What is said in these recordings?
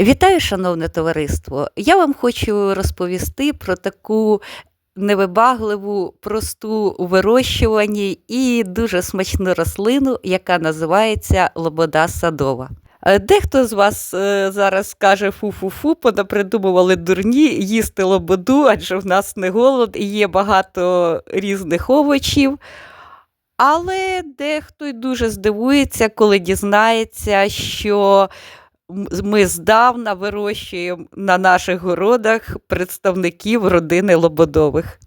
Вітаю, шановне товариство! Я вам хочу розповісти про таку невибагливу, просту у вирощуванні і дуже смачну рослину, яка називається лобода садова. Е, Дехто з вас е, зараз скаже фу-фу-фу, понапридумували дурні їсти лободу, адже в нас не голод і є багато різних овочів. Але дехто й дуже здивується, коли дізнається, що ми здавна вирощуємо на наших городах представників родини Лободових.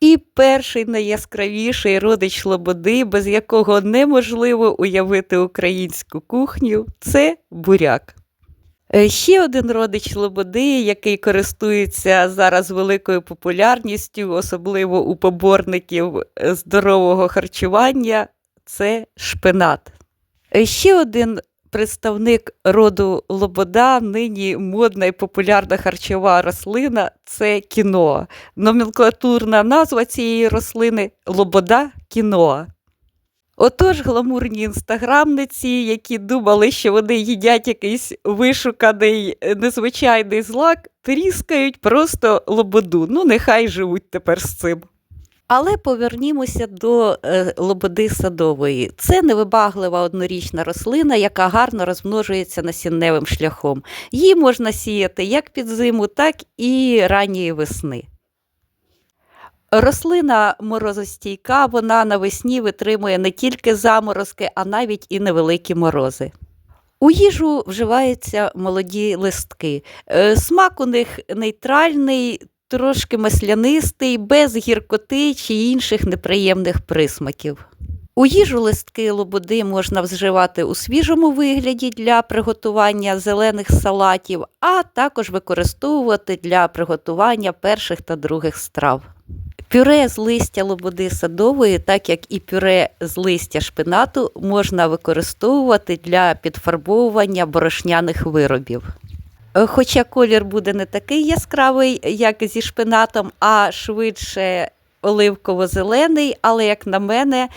І перший найяскравіший родич Лободи, без якого неможливо уявити українську кухню, це буряк. Е, Ще один родич Лободи, який користується зараз великою популярністю, особливо у поборників е, здорового харчування, це шпинат. Е, Ще один представник роду Лобода, нині модна і популярна харчова рослина це кіноа. Номенклатурна назва цієї рослини Лобода кіноа. Отож, гламурні інстаграмниці, які думали, що вони їдять якийсь вишуканий е, незвичайний злак, тріскають просто лободу. Ну, нехай живуть тепер з цим. Але повернімося до е, лободи садової. Це невибаглива однорічна рослина, яка гарно розмножується насінневим шляхом. Її можна сіяти як під зиму, так і ранньої весни. Рослина морозостійка, вона навесні витримує не тільки заморозки, а навіть і невеликі морози. У їжу вживаються молоді листки. Е, Смак у них нейтральний, трошки маслянистий, без гіркоти чи інших неприємних присмаків. У їжу листки лободи можна вживати у свіжому вигляді для приготування зелених салатів, а також використовувати для приготування перших та других страв. Пюре з листя лободи садової, так як і пюре з листя шпинату, можна використовувати для підфарбовування борошняних виробів. Е, Хоча колір буде не такий яскравий, як зі шпинатом, а швидше оливково-зелений, але, як на мене,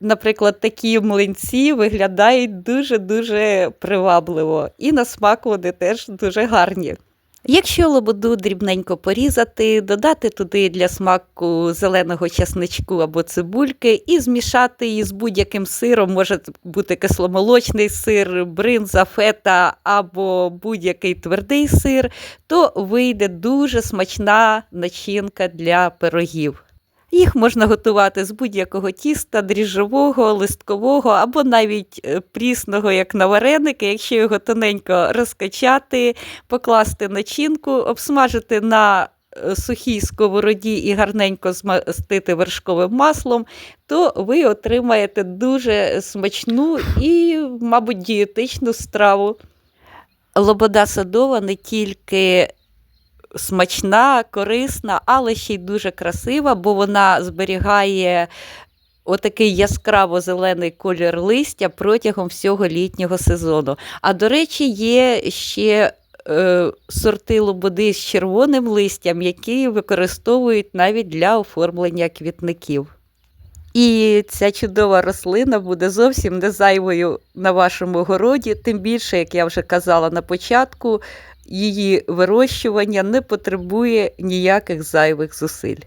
наприклад, такі млинці виглядають дуже-дуже привабливо. І на смак вони теж дуже гарні. Якщо лободу дрібненько порізати, додати туди для смаку зеленого часничку або цибульки і змішати її з будь-яким сиром, може бути кисломолочний сир, бринза, фета або будь-який твердий сир, то вийде дуже смачна начинка для пирогів. Їх можна готувати з будь-якого тіста, дріжджового, листкового або навіть е, прісного, як на вареники. Якщо його тоненько розкачати, покласти начинку, обсмажити на е, сухій сковороді і гарненько змастити вершковим маслом, то ви отримаєте дуже смачну і, мабуть, дієтичну страву. Лобода садова не тільки смачна, корисна, але ще й дуже красива, бо вона зберігає отакий яскраво зелений колір листя протягом всього літнього сезону. А до речі, є ще е, сорти лободи з червоним листям, які використовують навіть для оформлення квітників. І ця чудова рослина буде зовсім не зайвою на вашому городі, тим більше, як я вже казала на початку, її вирощування не потребує ніяких зайвих зусиль.